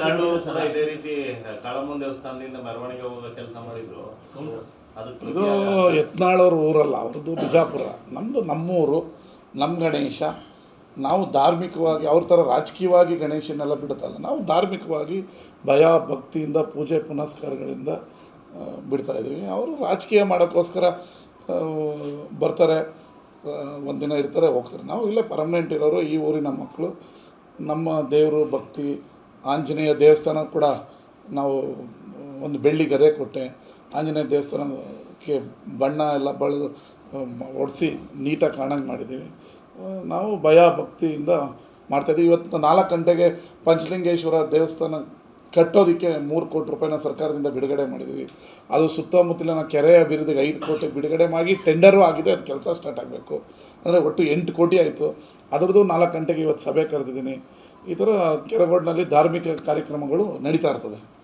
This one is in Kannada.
ಕೂಡ ಇದೇ ರೀತಿ ಕಾಳಮ್ಮನ ದೇವಸ್ಥಾನದಿಂದ ಮೆರವಣಿಗೆ ಹೋಗೋ ಕೆಲಸ ಮಾಡಿದ್ರು. ಅದು ಇದು ಯತ್ನಾಳವ್ರ ಊರಲ್ಲ ಅವ್ರದ್ದು ಬಿಜಾಪುರ. ನಮ್ಮದು ನಮ್ಮೂರು ನಮ್ಮ ಗಣೇಶ. ನಾವು ಧಾರ್ಮಿಕವಾಗಿ ಅವ್ರ ಥರ ರಾಜಕೀಯವಾಗಿ ಗಣೇಶನೆಲ್ಲ ಬಿಡುತ್ತಲ್ಲ ನಾವು ಧಾರ್ಮಿಕವಾಗಿ ಭಯ ಭಕ್ತಿಯಿಂದ ಪೂಜೆ ಪುನಸ್ಕಾರಗಳಿಂದ ಬಿಡ್ತಾ ಇದ್ದೀವಿ. ಅವರು ರಾಜಕೀಯ ಮಾಡೋಕ್ಕೋಸ್ಕರ ಬರ್ತಾರೆ ಒಂದಿನ ಇರ್ತಾರೆ ಹೋಗ್ತಾರೆ. ನಾವು ಇಲ್ಲೇ ಪರ್ಮನೆಂಟ್ ಇರೋರು ಈ ಊರಿನ ಮಕ್ಕಳು ನಮ್ಮ ದೇವರು ಭಕ್ತಿ ಆಂಜನೇಯ ದೇವಸ್ಥಾನ ಕೂಡ ನಾವು ಒಂದು ಬೆಳ್ಳಿ ಗದೆ ಕೊಟ್ಟೆ. ಆಂಜನೇಯ ದೇವಸ್ಥಾನಕ್ಕೆ ಬಣ್ಣ ಎಲ್ಲ ಬಳಿದು ಒಡಿಸಿ ನೀಟಾಗಿ ಕಾಣಂಗೆ ಮಾಡಿದ್ದೀವಿ. ನಾವು ಭಯ ಭಕ್ತಿಯಿಂದ ಮಾಡ್ತಾಯಿದ್ದೀವಿ ಇವತ್ತು ನಾಲ್ಕು ಗಂಟೆಗೆ ಪಂಚಲಿಂಗೇಶ್ವರ ದೇವಸ್ಥಾನ ಕಟ್ಟೋದಕ್ಕೆ ಮೂರು ಕೋಟಿ ರೂಪಾಯಿನ ಸರ್ಕಾರದಿಂದ ಬಿಡುಗಡೆ ಮಾಡಿದ್ದೀವಿ. ಅದು ಸುತ್ತಮುತ್ತಲಿನ ಕೆರೆ ಅಭಿವೃದ್ಧಿಗೆ ಐದು ಕೋಟಿ ಬಿಡುಗಡೆ ಮಾಡಿ ಟೆಂಡರು ಆಗಿದೆ, ಅದು ಕೆಲಸ ಸ್ಟಾರ್ಟ್ ಆಗಬೇಕು. ಅಂದರೆ ಒಟ್ಟು ಎಂಟು ಕೋಟಿ ಆಯಿತು. ಅದರದ್ದು ನಾಲ್ಕು ಗಂಟೆಗೆ ಇವತ್ತು ಸಭೆ ಕರೆದಿದ್ದೀನಿ. ಈ ಥರ ಕೆರಗೋಡಿನಲ್ಲಿ ಧಾರ್ಮಿಕ ಕಾರ್ಯಕ್ರಮಗಳು ನಡೀತಾ ಇರ್ತದೆ.